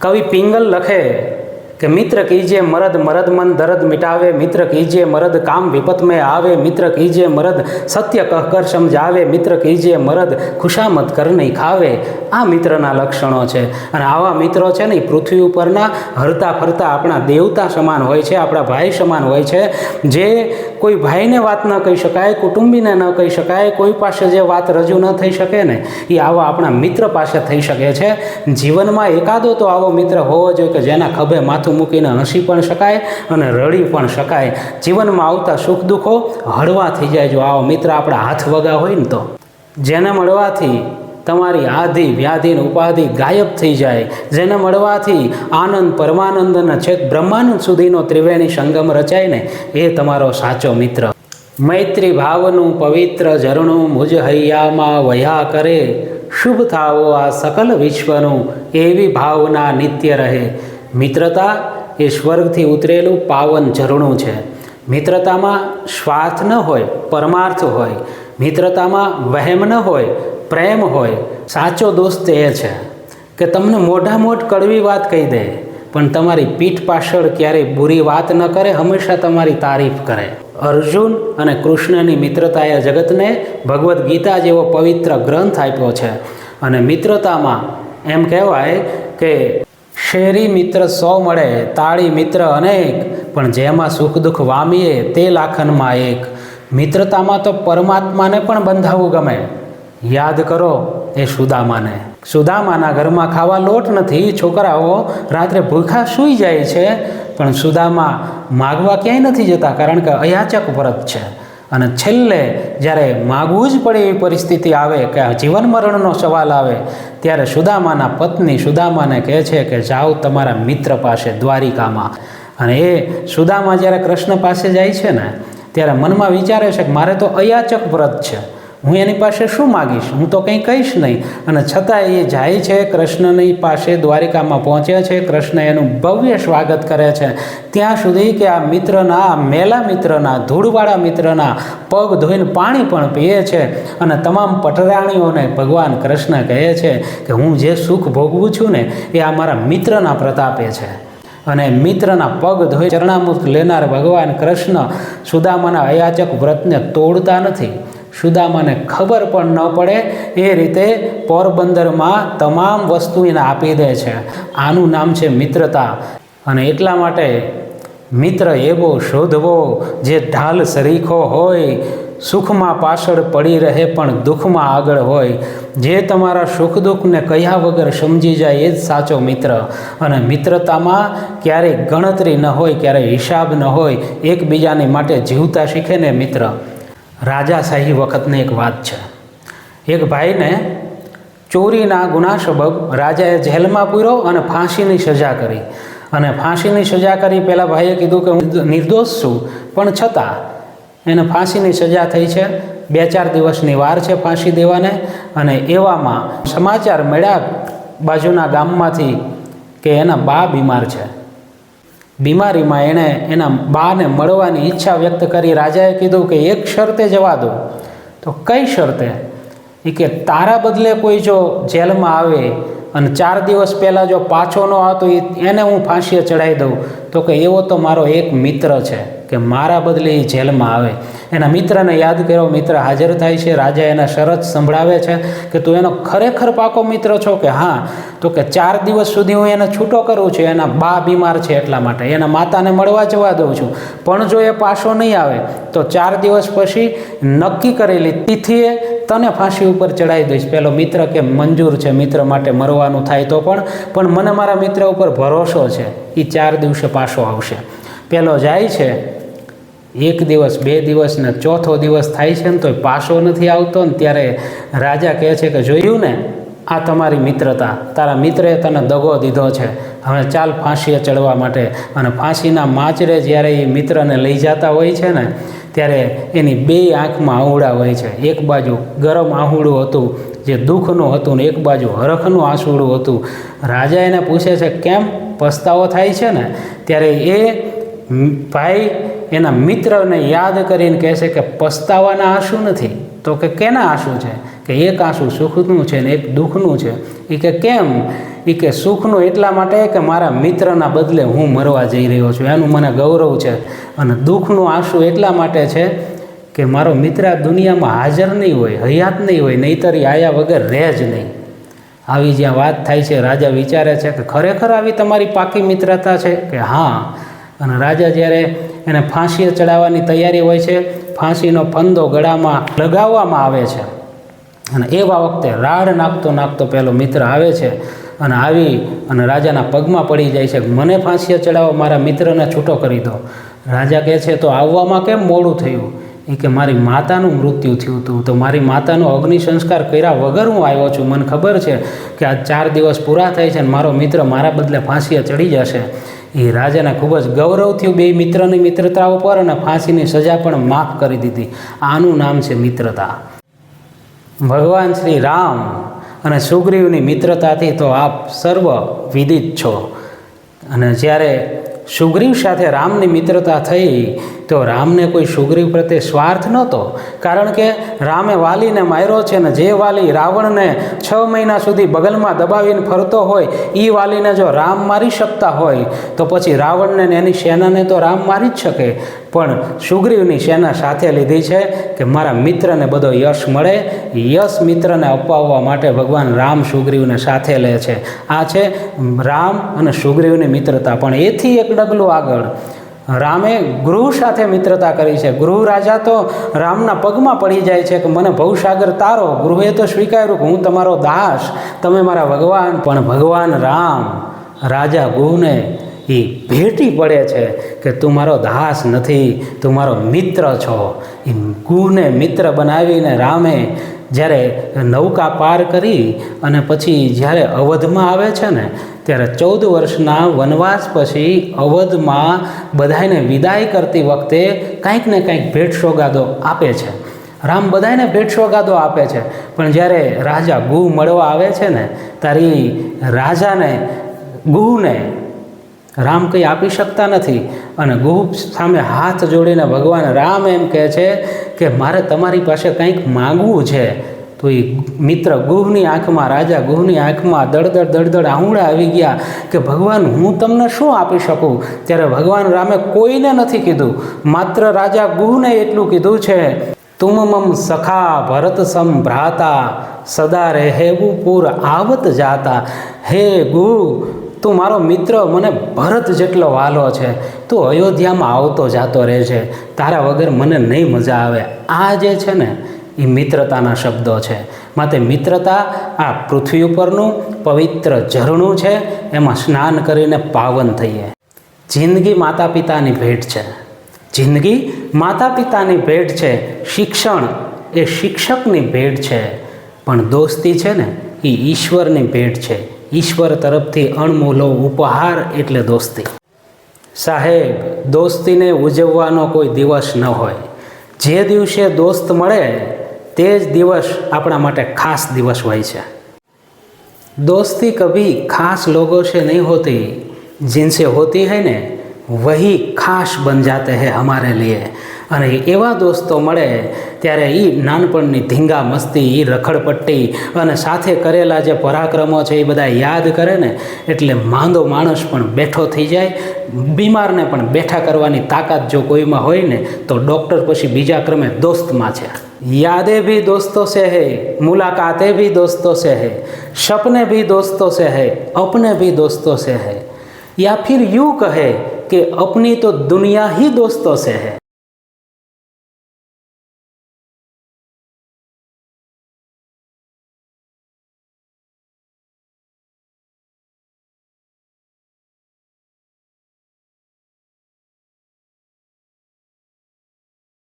કવિ પિંગલ લખે કે મિત્ર કીજે મરદ મરદ મન દરદ મિટાવે, મિત્ર કીજે મરદ કામ વિપત મેં આવે, મિત્ર કીજે મરદ સત્ય કહકર સમજાવે, મિત્ર કીજે મરદ ખુશામત કર નહીં ખાવે. આ મિત્રના લક્ષણો છે. અને આવા મિત્રો છે ને, એ પૃથ્વી ઉપરના હરતા ફરતા આપણા દેવતા સમાન હોય છે, આપણા ભાઈ સમાન હોય છે. જે કોઈ ભાઈને વાત ન કહી શકાય, કુટુંબીને ન કહી શકાય, કોઈ પાસે જે વાત રજૂ ન થઈ શકે ને, એ આવા આપણા મિત્ર પાસે થઈ શકે છે. જીવનમાં એકાદો તો આવો મિત્ર હોવો જોઈએ કે જેના ખભે માથું મૂકીને હસી પણ શકાય અને રડી પણ શકાય. જીવનમાં આવતા સુખ દુઃખો હળવા થઈ જાય જો આવો મિત્ર આપણા હાથ વગા હોય ને તો. જેને મળવાથી તમારી આધિ વ્યાધિને ઉપાધિ ગાયબ થઈ જાય. જેને મળવાથી આનંદ, પરમાનંદ અને છેક બ્રહ્માનંદ સુધીનો ત્રિવેણી સંગમ રચાય ને, એ તમારો સાચો મિત્ર. મૈત્રી ભાવનું પવિત્ર ઝરણું મુજ હૈયામાં વયા કરે. શુભ થાવો આ સકલ વિશ્વનું, એવી ભાવના નિત્ય રહે. મિત્રતા એ સ્વર્ગથી ઉતરેલું પાવન ઝરણું છે. મિત્રતામાં સ્વાર્થ ન હોય, પરમાર્થ હોય. મિત્રતામાં વહેમ ન હોય, પ્રેમ હોય. સાચો દોસ્ત એ છે કે તમને મોઢા મોઢ કડવી વાત કહી દે, પણ તમારી પીઠ પાછળ ક્યારેય બુરી વાત ન કરે, હંમેશા તમારી તારીફ કરે. અર્જુન અને કૃષ્ણની મિત્રતાએ જગતને ભગવદ્ ગીતા જેવો પવિત્ર ગ્રંથ આપ્યો છે. અને મિત્રતામાં એમ કહેવાય કે શેરી મિત્ર સો મળે, તાળી મિત્ર અનેક, પણ જેમાં સુખ દુઃખ વામીએ તે લાખનમાં એક. મિત્રતામાં તો પરમાત્માને પણ બંધાવવું ગમે. યાદ કરો એ સુદામાને. સુદામાના ઘરમાં ખાવા લોટ નથી, છોકરાઓ રાત્રે ભૂખા સૂઈ જાય છે, પણ સુદામા માગવા ક્યાંય નથી જતા, કારણ કે અયાચક વ્રત છે. અને છેલ્લે જ્યારે માગવું જ પડે એવી પરિસ્થિતિ આવે કે જીવન મરણનો સવાલ આવે, ત્યારે સુદામાના પત્ની સુદામાને કહે છે કે જાઓ તમારા મિત્ર પાસે દ્વારિકામાં. અને એ સુદામા જ્યારે કૃષ્ણ પાસે જાય છે ને, ત્યારે મનમાં વિચારે છે કે મારે તો અયાચક વ્રત છે. હું એની પાસે શું માગીશ? હું તો કંઈ કહીશ નહીં. અને છતાં એ જાય છે કૃષ્ણની પાસે, દ્વારિકામાં પહોંચે છે. કૃષ્ણ એનું ભવ્ય સ્વાગત કરે છે. ત્યાં સુધી કે આ મિત્રના મેલા મિત્રના, ધૂળવાળા મિત્રના પગ ધોઈને પાણી પણ પીએ છે. અને તમામ પટરાણીઓને ભગવાન કૃષ્ણ કહે છે કે હું જે સુખ ભોગવું છું ને, એ આ મારા મિત્રના પ્રતાપે છે. અને મિત્રના પગ ધોઈ ચરણામૃત લેનાર ભગવાન કૃષ્ણ સુદામાના અયાચક વ્રતને તોડતા નથી. સુદામાને ખબર પણ ન પડે, એ રીતે પોરબંદરમાં તમામ વસ્તુ એને આપી દે છે. આનું નામ છે મિત્રતા. અને એટલા માટે મિત્ર એવો શોધવો, જે ઢાલ સરીખો હોય, સુખમાં પાછળ પડી રહે પણ દુઃખમાં આગળ હોય. જે તમારા સુખ દુઃખને કહ્યા વગર સમજી જાય, એ જ સાચો મિત્ર. અને મિત્રતામાં ક્યારેય ગણતરી ન હોય, ક્યારેય હિસાબ ન હોય, એકબીજાની માટે જીવતા શીખે ને મિત્ર. રાજાશાહી વખતની એક વાત છે. એક ભાઈને ચોરીના ગુના સબબ રાજાએ જેલમાં પૂર્યો અને ફાંસીની સજા કરી. અને ફાંસીની સજા કરી પહેલાં ભાઈએ કીધું કે હું નિર્દોષ છું, પણ છતાં એને ફાંસીની સજા થઈ છે. બે ચાર દિવસની વાર છે ફાંસી દેવાને અને એવામાં સમાચાર મળ્યા બાજુના ગામમાંથી કે એના બા બીમાર છે. બીમારીમાં એણે એના બાને મળવાની ઈચ્છા વ્યક્ત કરી રાજાએ કીધું કે એક શરતે જવા દો. તો કઈ શરતે? એ કે તારા બદલે કોઈ જો જેલમાં આવે અને ચાર દિવસ પહેલાં જો પાછો ન આવતો એને હું ફાંસીએ ચડાવી દઉં. તો કે એવો તો મારો એક મિત્ર છે કે મારા બદલે એ જેલમાં આવે. એના મિત્રને યાદ કર્યો, મિત્ર હાજર થાય છે, રાજા એના શરત સંભળાવે છે કે તું એનો ખરેખર પાકો મિત્ર છો કે હા, તો કે ચાર દિવસ સુધી હું એને છૂટો કરું છું, એના બા બીમાર છે એટલા માટે. એના માતાને મળવા જવા દઉં છું. પણ જો એ પાછો નહીં આવે, તો ચાર દિવસ પછી નક્કી કરેલી તિથિએ તને ફાંસી ઉપર ચડાવી દઈશ. પેલો મિત્ર કે મંજૂર છે, મિત્ર માટે મરવાનું થાય તો પણ પણ મને મારા મિત્ર ઉપર ભરોસો છે. એ ચાર દિવસે પાછો આવશે. પેલો જાય છે એક દિવસ, બે દિવસ ને ચોથો દિવસ થાય છે ને તો પાછો નથી આવતો ને ત્યારે રાજા કહે છે કે જોયું ને, આ તમારી મિત્રતા, તારા મિત્રએ તને દગો દીધો છે. હવે ચાલ ફાંસીએ ચડવા માટે. અને ફાંસીના માચરે જ્યારે એ મિત્રને લઈ જતા હોય છે ને, ત્યારે એની બે આંખમાં આહુડા હોય છે. એક બાજુ ગરમ આહુડું હતું, જે દુઃખનું હતું, ને એક બાજુ હરખનું આંસુડું હતું. રાજા એને પૂછે છે, કેમ? પસ્તાવો થાય છે ને? ત્યારે એ ભાઈ એના મિત્રને યાદ કરીને કહે છે કે પસ્તાવાના આંસુ નથી. તો કે કેના આંસુ છે? કે એક આંસુ સુખનું છે ને એક દુઃખનું છે. એ કે કેમ? એ કે સુખનું એટલા માટે કે મારા મિત્રના બદલે હું મરવા જઈ રહ્યો છું. એનું મને ગૌરવ છે. અને દુઃખનું આંસુ એટલા માટે છે કે મારો મિત્ર દુનિયામાં હાજર નહીં હોય, હયાત નહીં હોય, નહીતર આયા વગર રહે જ નહીં. આવી જ્યાં વાત થાય છે, રાજા વિચારે છે કે ખરેખર આવી તમારી પાકી મિત્રતા છે? કે હા અને રાજા જ્યારે એને ફાંસીએ ચડાવવાની તૈયારી હોય છે, ફાંસીનો ફંદો ગળામાં લગાવવામાં આવે છે. અને એવા વખતે રાડ નાખતો નાખતો પહેલો મિત્ર આવે છે અને આવી અને રાજાના પગમાં પડી જાય છે મને ફાંસીએ ચડાવો, મારા મિત્રને છૂટો કરી દો. રાજા કહે છે, તો આવવામાં કેમ મોડું થયું? એ કે, મારી માતાનું મૃત્યુ થયું હતું. તો મારી માતાનો અગ્નિ સંસ્કાર કર્યા વગર હું આવ્યો છું. મને ખબર છે કે આ ચાર દિવસ પૂરા થાય છે અને મારો મિત્ર મારા બદલે ફાંસીએ ચડી જશે. એ રાજાને ખૂબ જ ગૌરવ થયું. બે મિત્રની મિત્રતા ઉપર અને ફાંસીની સજા પણ માફ કરી દીધી. આનું નામ છે મિત્રતા. ભગવાન શ્રી રામ અને સુગ્રીવની મિત્રતાથી તો આપ સર્વ વિદિત છો. અને જ્યારે સુગ્રીવ સાથે રામની મિત્રતા થઈ તો રામને કોઈ સુગ્રીવ પ્રત્યે સ્વાર્થ નહોતો, કારણ કે રામે વાલીને માર્યો છે ને જે વાલી રાવણને છ મહિના સુધી બગલમાં દબાવીને ફરતો હોય એ વાલીને જો રામ મારી શકતા હોય, તો પછી રાવણને એની સેનાને તો રામ મારી જ શકે. પણ સુગ્રીવની સેના સાથે લીધી છે કે મારા મિત્રને બધો યશ મળે, યશ મિત્રને અપાવવા માટે ભગવાન રામ સુગ્રીવને સાથે લે છે. આ છે રામ અને સુગ્રીવની મિત્રતા. પણ એથી એક ડગલું આગળ રામે ગૃહ સાથે મિત્રતા કરી છે. ગૃહ રાજા તો રામના પગમાં પડી જાય છે કે મને ભવસાગર તારો. ગૃહે તો સ્વીકાર્યું કે હું તમારો દાસ, તમે મારા ભગવાન, પણ ભગવાન રામ, રાજા ગૃહને એ ભેટી પડે છે કે તું મારો દાસ નથી, તું મારો મિત્ર છો. એ ગુહને મિત્ર બનાવીને રામે જ્યારે નૌકા પાર કરી અને પછી જ્યારે અવધમાં આવે છે ને ત્યારે ચૌદ વર્ષના વનવાસ પછી અવધમાં બધાને વિદાય કરતી વખતે કાંઈક ને કાંઈક ભેટ સોગાદો આપે છે. રામ બધાને ભેટ સોગાદો આપે છે. પણ જ્યારે રાજા ગુહ મળવા આવે છે ને, ત્યારે રાજાને, ગુહને રામ કંઈ આપી શકતા નથી. અને ગુહ સામે હાથ જોડીને ભગવાન રામ એમ કહે છે કે મારે તમારી પાસે કંઈક માગવું છે. તો એ મિત્ર ગુહની આંખમાં, રાજા ગુહની આંખમાં દળદળ દળદળ આહુડા આવી ગયા કે, ભગવાન, હું તમને શું આપી શકું? ત્યારે ભગવાન રામે કોઈને નથી કીધું. માત્ર રાજા ગુહને એટલું કીધું છે તુમ મમ સખા ભરત સંભ્રાતા સદા રહેવું પૂર આવત જાતા. હે ગુ તું મારો મિત્ર મને ભરત જેટલો વાલો છે, તું અયોધ્યામાં આવતો જાતો રહે છે તારા વગર મને નહીં મજા આવે. આ જે છે ને એ મિત્રતાના શબ્દો છે. માટે મિત્રતા આ પૃથ્વી ઉપરનું પવિત્ર ઝરણું છે. એમાં સ્નાન કરીને પાવન થઈએ. જિંદગી માતા પિતાની ભેટ છે. જિંદગી માતા પિતાની ભેટ છે. શિક્ષણ એ શિક્ષકની ભેટ છે. પણ દોસ્તી છે ને, એ ઈશ્વરની ભેટ છે. ઈશ્વર તરફથી અણમૂલો ઉપહાર એટલે દોસ્તી. સાહેબ, દોસ્તીને ઉજવવાનો કોઈ દિવસ ન હોય. જે દિવસે દોસ્ત મળે તે જ દિવસ આપણા માટે ખાસ દિવસ હોય છે दोस्ती कभी खास लोगों से नहीं होती जिनसे होती है ने वही ખાસ બન જાતે હૈ હમારે લીએ અને એવા દોસ્તો મળે ત્યારે એ નાનપણની ધીંગા મસ્તી એ રખડપટ્ટી અને સાથે કરેલા જે પરાક્રમો છે એ બધા યાદ કરે ને એટલે માંદો માણસ પણ બેઠો થઈ જાય બીમારને પણ બેઠા કરવાની તાકાત જો કોઈમાં હોય ને તો ડૉક્ટર પછી બીજા ક્રમે દોસ્તમાં છે यादें भी दोस्तों से है, मुलाकातें भी दोस्तों से है, सपने भी दोस्तों से है, अपने भी दोस्तों से है। या फिर यूँ कहे कि अपनी तो दुनिया ही दोस्तों से है।